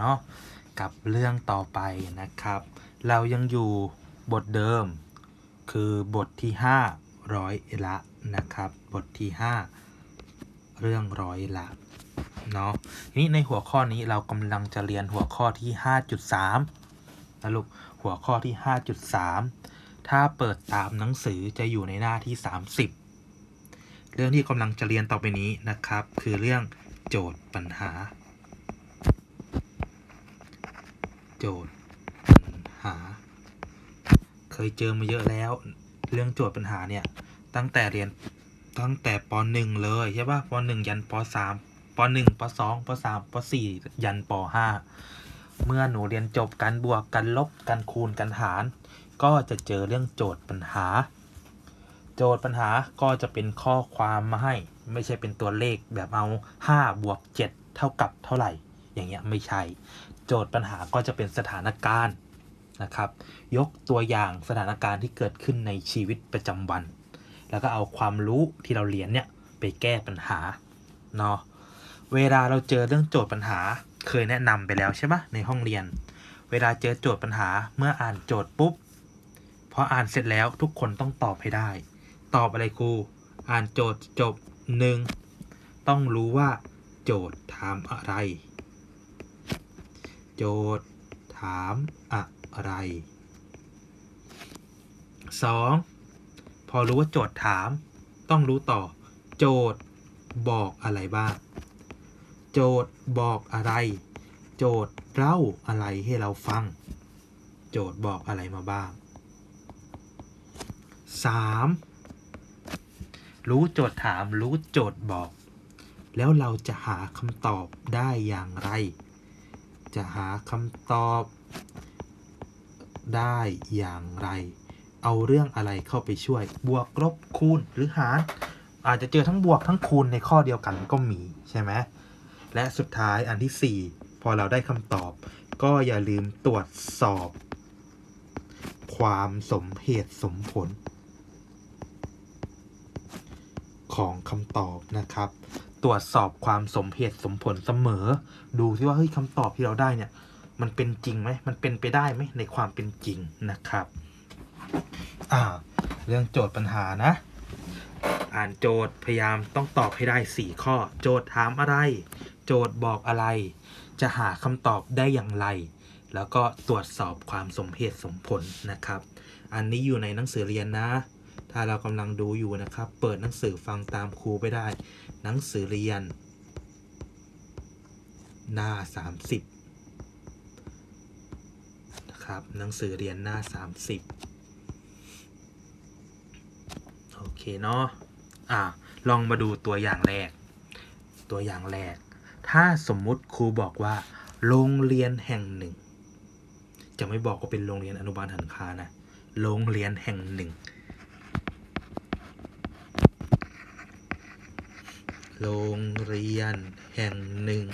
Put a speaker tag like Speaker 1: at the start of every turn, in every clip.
Speaker 1: เนาะกับเรื่องต่อไปนะครับ เรายังอยู่บทเดิม คือบทที่ 5 ร้อยละนะครับ บทที่ 5 เรื่องร้อยละเนาะทีนี้ในหัวข้อนี้เรากำลังจะเรียนหัวข้อที่ 5.3นะลูกหัวข้อที่ 5.3 ถ้าเปิดตามหนังสือจะอยู่ในหน้าที่ 30 เรื่องที่กำลังจะเรียนต่อไปนี้นะครับ คือเรื่องโจทย์ปัญหา โจทย์ปัญหา เคยเจอมาเยอะแล้ว เรื่องโจทย์ปัญหาเนี่ย ตั้งแต่เรียนตั้งแต่ป .1 เลยใช่ป่ะป .1 ยันป .3 ป .1 ป .2 ป .3 ป .4 ยันป .5 เมื่อหนูเรียนจบการบวกการลบการคูณการหาร ก็จะเจอเรื่องโจทย์ปัญหา โจทย์ปัญหาก็จะเป็นข้อความมาให้ ไม่ใช่เป็นตัวเลขแบบเอา 5 บวก 7 เท่ากับเท่าไหร่ อย่างเงี้ยไม่ใช่ โจทย์ปัญหาก็จะเป็นสถานการณ์นะครับ ยกตัวอย่างสถานการณ์ที่เกิดขึ้นในชีวิตประจำวัน แล้วก็เอาความรู้ที่เราเรียนเนี่ยไปแก้ปัญหาเนาะเวลาเราเจอเรื่องโจทย์ปัญหาเคยแนะนำไปแล้วใช่ไหมในห้องเรียน เวลาเจอโจทย์ปัญหาเมื่ออ่านโจทย์ปุ๊บพออ่านเสร็จแล้วทุกคนต้องตอบให้ได้ ตอบอะไรครูอ่านโจทย์จบหนึ่งต้องรู้ว่าโจทย์ถามอะไร โจทย์ ถามอะไรสองพอรู้ว่าโจทย์ถาม ต้องรู้ต่อ โจทย์บอกอะไรบ้าง โจทย์บอกอะไร โจทย์เล่าอะไรให้เราฟัง โจทย์บอกอะไรมาบ้าง 3. รู้โจทย์ถามรู้โจทย์บอก แล้วเราจะหาคำตอบได้อย่างไร จะหาคำตอบได้อย่างไร เอาเรื่องอะไรเข้าไปช่วย บวกลบคูณหรือหาร อาจจะเจอทั้งบวกทั้งคูณในข้อเดียวกันก็มีใช่ไหมและสุดท้ายอันที่ 4 พอเราได้คำตอบ ก็อย่าลืมตรวจสอบ ความสมเหตุสมผล ของคำตอบนะครับ ตรวจสอบความสมเหตุสมผลเสมอ ดูที่ว่าเฮ้ยคำตอบที่เราได้เนี่ยมันเป็นจริงไหมมันเป็นไปได้ไหมในความเป็นจริงนะครับ อ่า เรื่องโจทย์ปัญหานะ อ่านโจทย์พยายามต้องตอบให้ได้ 4 ข้อ โจทย์ถามอะไร โจทย์บอกอะไร จะหาคำตอบได้อย่างไร แล้วก็ตรวจสอบความสมเหตุสมผลนะครับ อันนี้อยู่ในหนังสือเรียนนะ ถ้าเรากำลังดูอยู่นะครับ เปิดหนังสือฟังตามครูไปได้ หนังสือเรียน หน้า 30 นะครับ หนังสือเรียนหน้า 30 โอเคเนาะอะลองมาดูตัวอย่างแรก ตัวอย่างแรก ถ้าสมมุติครูบอกว่า โรงเรียนแห่งหนึ่ง จะไม่บอกว่าเป็นโรงเรียนอนุบาลหันคานะ โรงเรียนแห่งหนึ่ง โรงเรียนแห่งหนึ่ง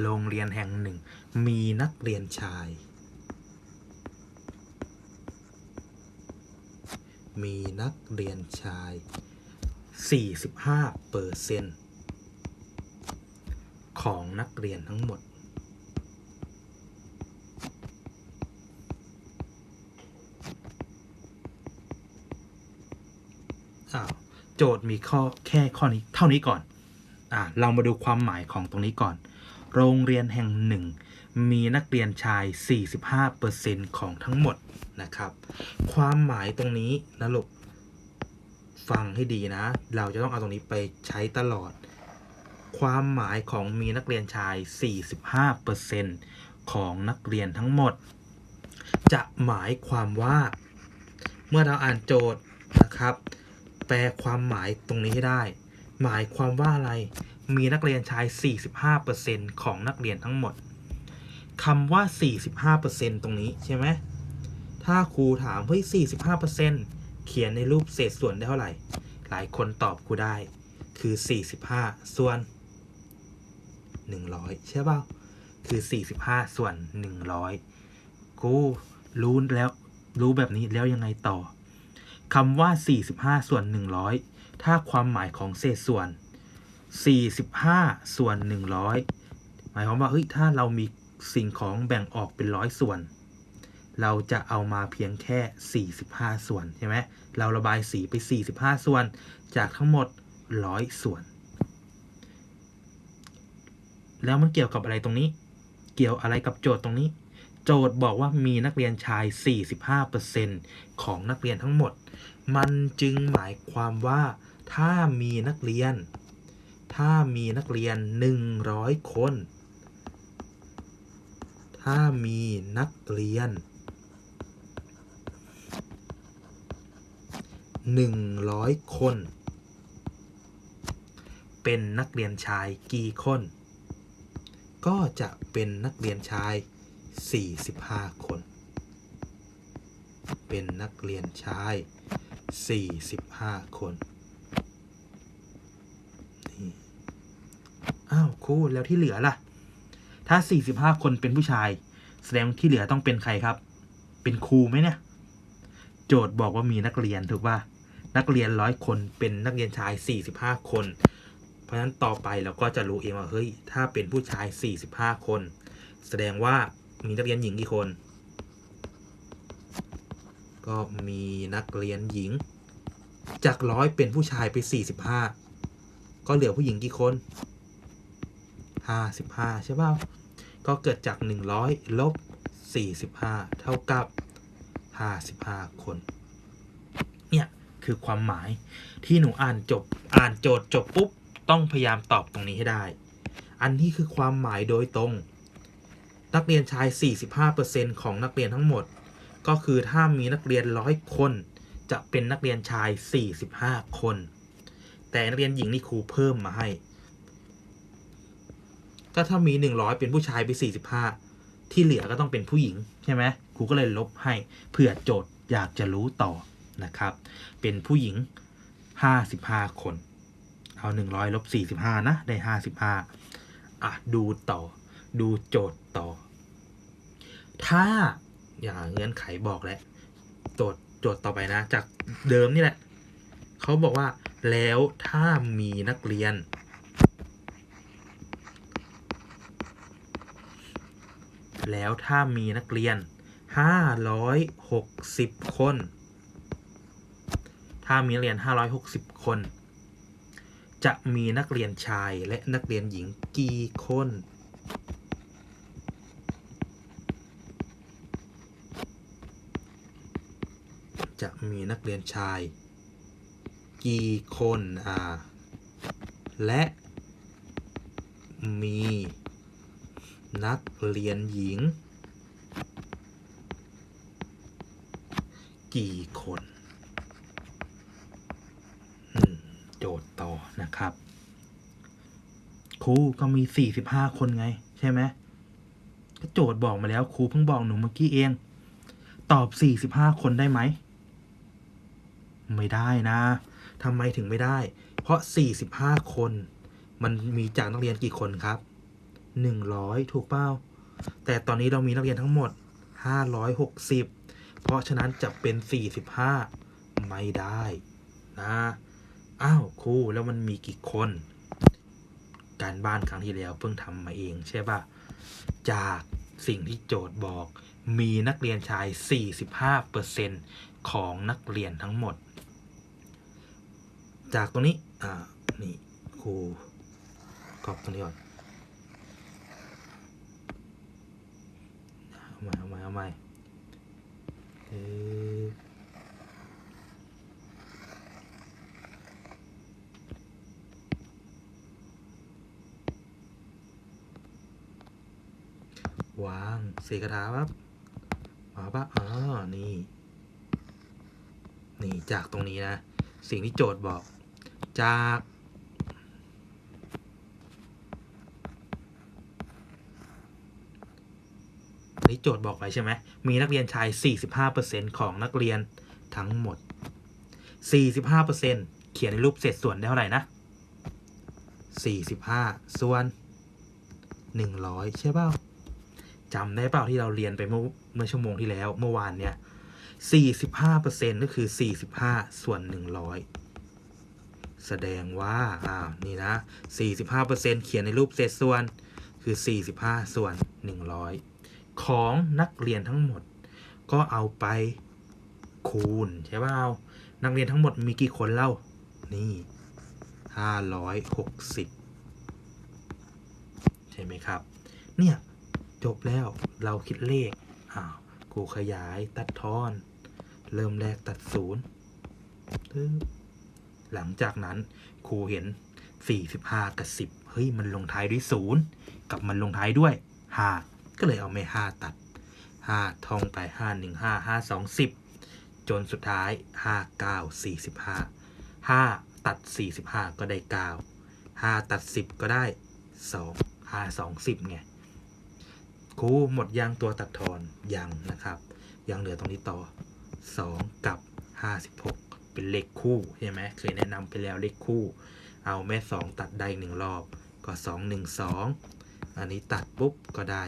Speaker 1: โรงเรียนแห่งหนึ่ง มีนักเรียนชาย มีนักเรียนชาย 45เปอร์เซนต์ของนักเรียนทั้งหมด อ้าว โจทย์มีข้อแค่ข้อนี้เท่านี้ก่อนอ่าเรามาดูความหมายของตรงนี้ก่อน โรงเรียนแห่งหนึ่ง มีนักเรียนชาย 45%ของทั้งหมดนะครับ ความหมายตรงนี้นะลูกฟังให้ดีนะ เราจะต้องเอาตรงนี้ไปใช้ตลอด ความหมายของมีนักเรียนชาย 45%ของนักเรียนทั้งหมด จะหมายความว่า เมื่อเราอ่านโจทย์นะครับ ปลความหมายตรงนี้ให้ได้ หมายความว่าอะไร มีนักเรียนชาย 45%ของนักเรียนทั้งหมดคำว่า 45%ตรงนี้ใช่ไหมถ้าครูถามเฮ้ย45%เขียนในรูปเศษส่วนได้เท่าไหร่ หลายคนตอบครูได้ คือ 45 ส่วน 100 ใช่เปล่าคือ 45 ส่วน 100 กูรู้แล้วรู้แบบนี้แล้วยังไงต่อ คำว่า 45 ส่วน 100 ถ้าความหมายของเศษส่วน 45 ส่วน 100 หมายความว่าเฮ้ยถ้าเรามีสิ่งของแบ่งออกเป็นร้อยส่วน เราจะเอามาเพียงแค่ 45 ส่วนใช่ไหมเราระบายสีไป 45 ส่วน จากทั้งหมด 100 ส่วน แล้วมันเกี่ยวกับอะไรตรงนี้ เกี่ยวอะไรกับโจทย์ตรงนี้ โจทย์บอกว่ามีนักเรียนชาย 45% ของนักเรียนทั้งหมด มันจึงหมายความว่าถ้ามีนักเรียน ถ้ามีนักเรียน 100 คน ถ้ามีนักเรียน 100 คน เป็นนักเรียนชายกี่คน ก็จะเป็นนักเรียนชาย 45 คน เป็นนักเรียนชาย 45 คนนี่อ้าวครูแล้วที่เหลือล่ะ ถ้า 45 คนเป็นผู้ชาย แสดงที่เหลือต้องเป็นใครครับ เป็นครูไหมเนี่ย โจทย์บอกว่ามีนักเรียนถูกป่ะนักเรียนร้อยคนเป็นนักเรียนชาย 45 คน เพราะฉะนั้นต่อไปเราก็จะรู้เองว่าเฮ้ยถ้าเป็นผู้ชาย 45 คน แสดงว่ามีนักเรียนหญิงกี่คน ก็มีนักเรียนหญิง จากร้อยเป็นผู้ชายไป 45 ก็เหลือผู้หญิงกี่คน 55 ใช่ป่าก็เกิดจาก 100 ลบ 45 เท่ากับ 55 คน เนี่ย คือความหมายที่หนูอ่านจบอ่านโจทย์จบปุ๊บ ต้องพยายามตอบตรงนี้ให้ได้ อันนี้คือความหมายโดยตรง นักเรียนชาย 45%ของนักเรียนทั้งหมด ก็คือถ้ามีนักเรียนร้อยคน จะเป็นนักเรียนชาย 45 คน แต่นักเรียนหญิงนี่ครูเพิ่มมาให้ ก็ถ้ามี 100 เป็นผู้ชายไป 45 ที่เหลือก็ต้องเป็นผู้หญิงใช่ไหมครูก็เลยลบให้เผื่อโจทย์อยากจะรู้ต่อนะครับ เป็นผู้หญิง 55 คน เอา 100ลบ45 นะ ได้ 55 อะ ดูต่อ ดูโจทย์ต่อ ถ้า อย่างเงื่อนไขบอกแล้วโจทย์โจทย์ต่อไปนะ จากเดิมนี่แหละเขาบอกว่าแล้วถ้ามีนักเรียน แล้วถ้ามีนักเรียน 560 คน ถ้ามีนักเรียน 560 คน จะมีนักเรียนชายและนักเรียนหญิงกี่คน มีนักเรียนชาย กี่คนอ่าและมีนักเรียนหญิง กี่คนอืมโจทย์ต่อนะครับครูก็มี 45 คนไง ใช่ไหมก็โจทย์บอกมาแล้วครูเพิ่งบอกหนูเมื่อกี้เอง ตอบ 45 คนได้ไหม ไม่ได้นะทำไมถึงไม่ได้ เพราะ 45 คน มันมีจากนักเรียนกี่คนครับ 100 ถูกเปล่าแต่ตอนนี้เรามีนักเรียนทั้งหมด 560 เพราะฉะนั้นจะเป็น 45 ไม่ได้นะอ้าวครูแล้วมันมีกี่คน การบ้านครั้งที่แล้วเพิ่งทำมาเองใช่ปะจากสิ่งที่โจทย์บอกมีนักเรียนชาย 45%ของนักเรียนทั้งหมด จากตรงนี้ อ่า นี่ครูกรอบตรงนี้ก่อนเอาใหม่เอาใหม่เอาใหม่เออวางสีกระถาปั๊บมาปั๊บอ๋อนี่ นี่จากตรงนี้นะ สิ่งที่โจทย์บอก จากอันนี้โจทย์บอกไว้ใช่ไหม มีนักเรียนชาย 45%ของนักเรียนทั้งหมด 45%เขียนในรูปเศษส่วนได้เท่าไหร่นะ 45 ส่วน 100 ใช่เปล่าจำได้เปล่าที่เราเรียนไปเมื่อเมื่อชั่วโมงที่แล้วเมื่อวานเนี่ย45%ก็คือ 45 ส่วน 100 แสดงว่าอ้าวนี่นะ 45%เขียนในรูปเศษส่วนคือ 45 ส่วน 100 ของนักเรียนทั้งหมด ก็เอาไปคูณ ใช่ป่านักเรียนทั้งหมดมีกี่คนเล่า นี่ 560 ใช่ไหมครับ เนี่ย จบแล้วเราคิดเลข อ้าวครูขยายตัดทอน เริ่มแรกตัดศูนย์ หลังจากนั้นครูเห็น 45 กับ 10 เฮ้ย มันลงท้ายด้วยศูนย์กับมันลงท้ายด้วย 5 ก็เลยเอาไม่ 5 ตัด 5ท่องไป 5 1 5 5 2 10 จนสุดท้าย 5 9 45 5 ตัด 45 ก็ได้ 9 5 ตัด 10 ก็ได้ 2 5 2 10ไงครูหมดยางตัวตัดทอนยังนะครับ ยังเหลือตรงนี้ต่อ 2 กับ 56 เป็นเลขคู่ใช่ไหมเคยแนะนำไปแล้วเลขคู่ เอาแม่ 2 ตัดได้อีกหนึ่งรอบก็ 2 1 2 อันนี้ตัดปุ๊บก็ได้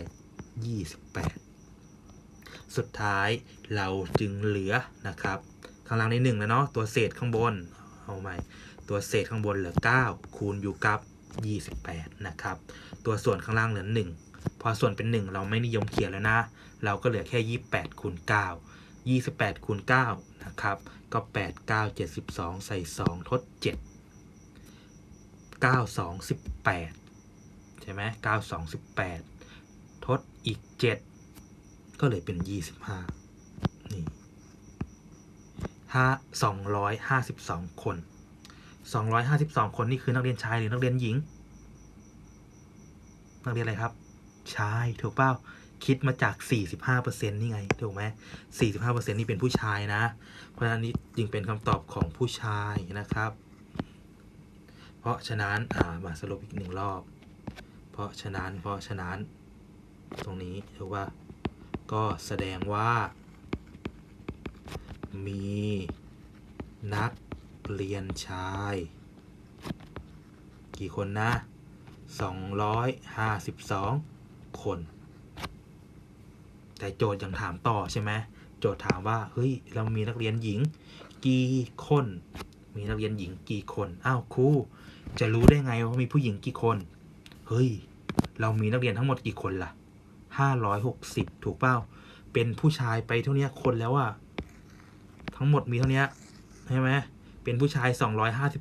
Speaker 1: 28 สุดท้ายเราจึงเหลือนะครับ ข้างล่างในหนึ่งแล้วเนาะตัวเศษข้างบนเอาใหม่ตัวเศษข้างบนเหลือ 9 คูณอยู่กับ 28 นะครับ ตัวส่วนข้างล่างเหลือ 1 พอส่วนเป็น 1 เราไม่นิยมเขียนแล้วนะ เราก็เหลือแค่ 28คูณ9 28คูณ9นะครับ ก็ 8 9 72ใส่ 2 ทด 7 9 2 18 ใช่ไหม9 2 18 ทดอีก 7 ก็เลยเป็น 25 นี่ห้า252 คน 252 คนนี่คือนักเรียนชายหรือนักเรียนหญิง นักเรียนอะไรครับ ชาย ถูกเปล่า คิดมาจาก 45%นี่ไง ถูกไหม45%นี่เป็นผู้ชายนะ เพราะฉะนั้นนี่จึงเป็นคำตอบของผู้ชายนะครับ เพราะฉะนั้นอ่ามาสรุปอีกหนึ่งรอบ เพราะฉะนั้น เพราะฉะนั้น ตรงนี้ถูกว่า ก็แสดงว่า มีนักเรียนชาย กี่คนนะ 252 คน แต่โจทย์ยังถามต่อใช่ไหมโจทย์ถามว่าเฮ้ยเรามีนักเรียนหญิง กี่คน มีนักเรียนหญิงกี่คนอ้าวครูจะรู้ได้ไงว่ามีผู้หญิงกี่คนเฮ้ยเรามีนักเรียนทั้งหมดกี่คนล่ะ560 ถูกเปล่าเป็นผู้ชายไปเท่านี้คนแล้วอะทั้งหมดมีเท่านี้ใช่ไหมเป็นผู้ชาย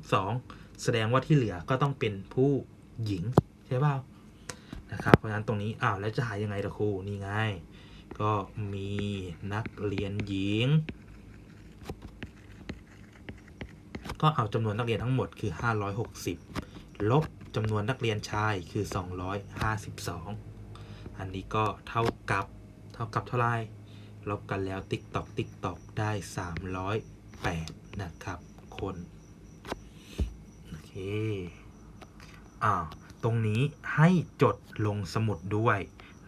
Speaker 1: 252 แสดงว่าที่เหลือก็ต้องเป็นผู้หญิงใช่เปล่านะครับเพราะฉะนั้นตรงนี้อ้าวแล้วจะหายังไงล่ะครูนี่ไง ก็มีนักเรียนหญิง ก็เอาจำนวนนักเรียนทั้งหมดคือ 560 ลบจำนวนนักเรียนชายคือ 252 อันนี้ก็เท่ากับเท่ากับเท่าไรลบกันแล้วติ๊กตอกติ๊กตอกได้ 308 นะครับ คนโอเคอ่าตรงนี้ให้จดลงสมุดด้วย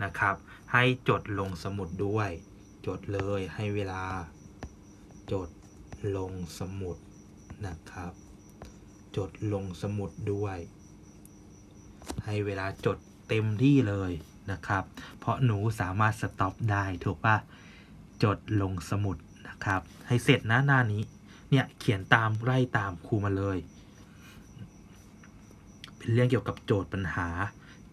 Speaker 1: นะครับ ให้จดลงสมุดด้วย จดเลยให้เวลา จดลงสมุดนะครับ จดลงสมุดด้วย ให้เวลาจดเต็มที่เลยนะครับ เพราะหนูสามารถสต็อปได้ถูกปะจดลงสมุดนะครับ ให้เสร็จนะหน้านี้ เนี่ยเขียนตามไล่ตามครูมาเลย เป็นเรื่องเกี่ยวกับโจทย์ปัญหา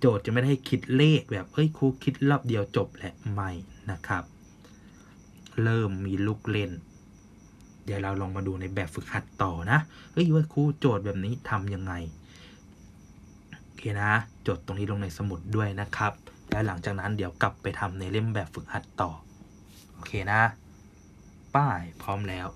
Speaker 1: โจทย์จะไม่ได้คิดเลขแบบเฮ้ยครูคิดรอบเดียวจบแหละไม่นะครับ เริ่มมีลูกเล่น เดี๋ยวเราลองมาดูในแบบฝึกหัดต่อนะเฮ้ยว่าครูโจทย์แบบนี้ทำยังไงโอเคนะ จดตรงนี้ลงในสมุดด้วยนะครับ แล้วหลังจากนั้นเดี๋ยวกลับไปทำในเล่มแบบฝึกหัดต่อโอเคนะ ป้ายพร้อมแล้ว